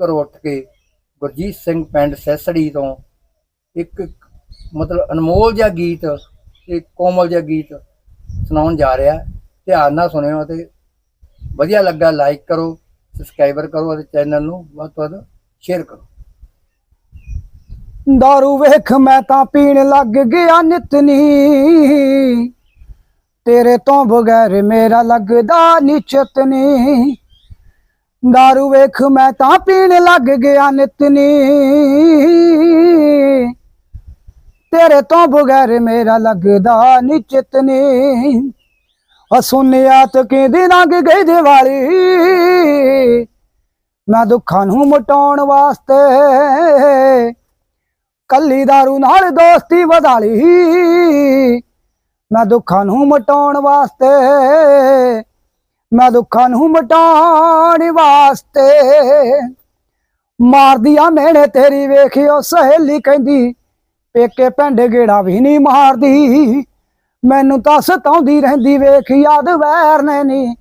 ਘਰੋਂ ਉੱਠ ਕੇ ਗੁਰਜੀਤ ਸਿੰਘ ਪਿੰਡ ਸੈਸੜੀ ਤੋਂ ਇੱਕ ਮਤਲਬ ਅਨਮੋਲ ਜਿਹਾ ਗੀਤ ਤੇ ਕੋਮਲ ਜਿਹਾ ਗੀਤ ਸੁਣਾਉਣ ਜਾ ਰਿਹਾ। ਧਿਆਨ ਨਾਲ ਸੁਣਿਓ ਤੇ ਵਧੀਆ ਲੱਗਾ ਲਾਈਕ ਕਰੋ ਸਬਸਕ੍ਰਾਈਬਰ ਕਰੋ ਅਤੇ ਚੈਨਲ ਨੂੰ ਵੱਧ ਤੋਂ ਵੱਧ ਸ਼ੇਅਰ ਕਰੋ। दारू ਵੇਖ ਮੈਂ ਤਾਂ ਪੀਣ ਲੱਗ ਗਿਆ ਨਿਤਨੀ। ਤੇਰੇ ਤੋਂ ਬਗੈਰ ਮੇਰਾ ਲੱਗਦਾ ਨਿਚਤਨੀ ਦਾਰੂ ਵੇਖ ਮੈਂ ਤਾਂ ਪੀਣ ਲੱਗ ਗਿਆ ਨਿਤਨੀ ਤੇਰੇ ਤੋਂ ਬਗੈਰ ਮੇਰਾ ਲੱਗਦਾ ਨੀ ਆ ਸੁਨਿਆ ਤਕੇ ਦੀ ਲੰਘ ਗਈ ਦਿਵਾਲੀ ਮੈਂ ਦੁੱਖਾਂ ਨੂੰ ਮਟਾਉਣ ਵਾਸਤੇ ਕੱਲੀ ਦਾਰੂ ਨਾਲ ਦੋਸਤੀ ਵਧਾ ਲਈ ਮੈਂ ਦੁੱਖਾਂ ਨੂੰ ਮਟਾਉਣ ਵਾਸਤੇ ਮੈਂ ਦੁੱਖਾਂ ਨੂੰ ਮਟਾਉਣ ਵਾਸਤੇ। ਮਾਰਦੀ ਆ ਮੈਨੇ ਤੇਰੀ ਵੇਖਿਓ, ਸਹੇਲੀ ਕਹਿੰਦੀ, ਪੇਕੇ ਪਿੰਡ ਗੇੜਾ ਵੀ ਨਹੀਂ ਮਾਰਦੀ। ਮੈਨੂੰ ਤਾਂ ਸਤਾਉਂਦੀ ਰਹਿੰਦੀ ਵੇਖ, ਯਾਦ ਵੈਰ ਨੇ ਨੀ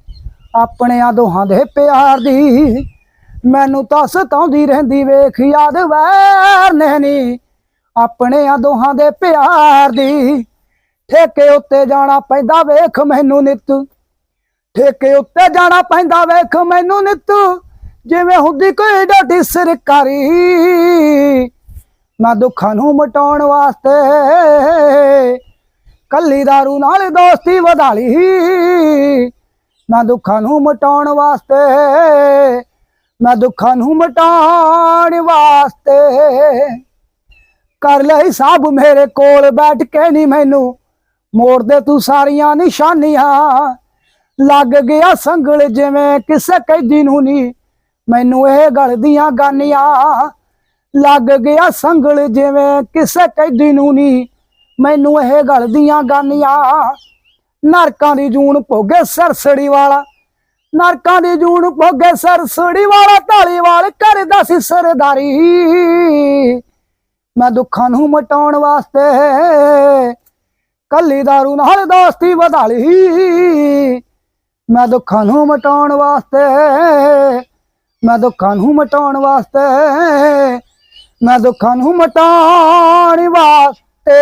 ਆਪਣਿਆਂ ਦੋਹਾਂ ਦੇ ਪਿਆਰ ਦੀ। ਮੈਨੂੰ ਤਾਂ ਸਤਾਉਂਦੀ ਰਹਿੰਦੀ ਵੇਖ, ਯਾਦ ਵੈਰ ਨੇ ਨੀ ਆਪਣਿਆਂ ਦੋਹਾਂ ਦੇ ਪਿਆਰ ਦੀ। ਠੇਕੇ ਉੱਤੇ ਜਾਣਾ ਪੈਂਦਾ ਵੇਖ, ਮੈਨੂੰ ਨਿੱਤ ਠੇਕੇ ਉੱਤੇ ਜਾਣਾ ਪੈਂਦਾ ਵੇਖ ਮੈਨੂੰ ਨਿੱਤ, ਜਿਵੇਂ ਹੁੰਦੀ ਕੋਈ ਡੋਡੀ ਸਰਕਾਰੀ। ਮੈਂ ਦੁੱਖਾਂ ਨੂੰ ਮਟਾਉਣ ਵਾਸਤੇ ਕੱਲੀ ਦਾਰੂ ਨਾਲ ਦੋਸਤੀ ਵਧਾ ਲਈ। ਮੈਂ ਦੁੱਖਾਂ ਨੂੰ ਮਟਾਉਣ ਵਾਸਤੇ, ਮੈਂ ਦੁੱਖਾਂ ਨੂੰ ਮਟਾਉਣ ਵਾਸਤੇ ਕਰ ਲੈ ਸਭ ਮੇਰੇ ਕੋਲ, ਬੈਠ ਕੇ ਨਹੀਂ ਮੈਨੂੰ ਮੋੜ ਦੇ ਤੂੰ ਸਾਰੀਆਂ ਨਿਸ਼ਾਨੀਆਂ। ਲੱਗ ਗਿਆ ਸੰਗਲ ਜਿਵੇਂ ਕਿਸੇ ਕੈਦੀ ਨੂੰ ਨਹੀਂ ਮੈਨੂੰ ਇਹ ਗਲ ਦੀਆਂ ਗਾਨੀਆਂ। ਲੱਗ ਗਿਆ ਸੰਗਲ ਜਿਵੇਂ ਕਿਸੇ ਕੈਦੀ ਨੂੰ ਨਹੀਂ ਮੈਨੂੰ ਇਹ ਗਲ ਦੀਆਂ ਗਾਨੀਆਂ। ਨਰਕਾਂ ਦੀ ਜੂਨ ਭੋਗੇ ਸਰਸੜੀ ਵਾਲਾ। ਨਰਕਾਂ ਦੀ ਜੂਨ ਭੋਗੇ ਸਰਸੜੀ ਵਾਲਾ, ਢਾਲੀਵਾਲ ਕਰਦਾ ਸੀ ਸਰਦਾਰੀ। ਮੈਂ ਦੁੱਖਾਂ ਨੂੰ ਮਟਾਉਣ ਵਾਸਤੇ ਕੱਲੀ ਦਾਰੂ ਨਾਲ ਦੋਸਤੀ ਵਧਾ ਲਈ। ਮੈਂ ਦੁੱਖਾਂ ਨੂੰ ਮਟਾਉਣ ਵਾਸਤੇ, ਮੈਂ ਦੁੱਖਾਂ ਨੂੰ ਮਟਾਉਣ ਵਾਸਤੇ, ਮੈਂ ਦੁੱਖਾਂ ਨੂੰ ਮਟਾਉਣ ਵਾਸਤੇ।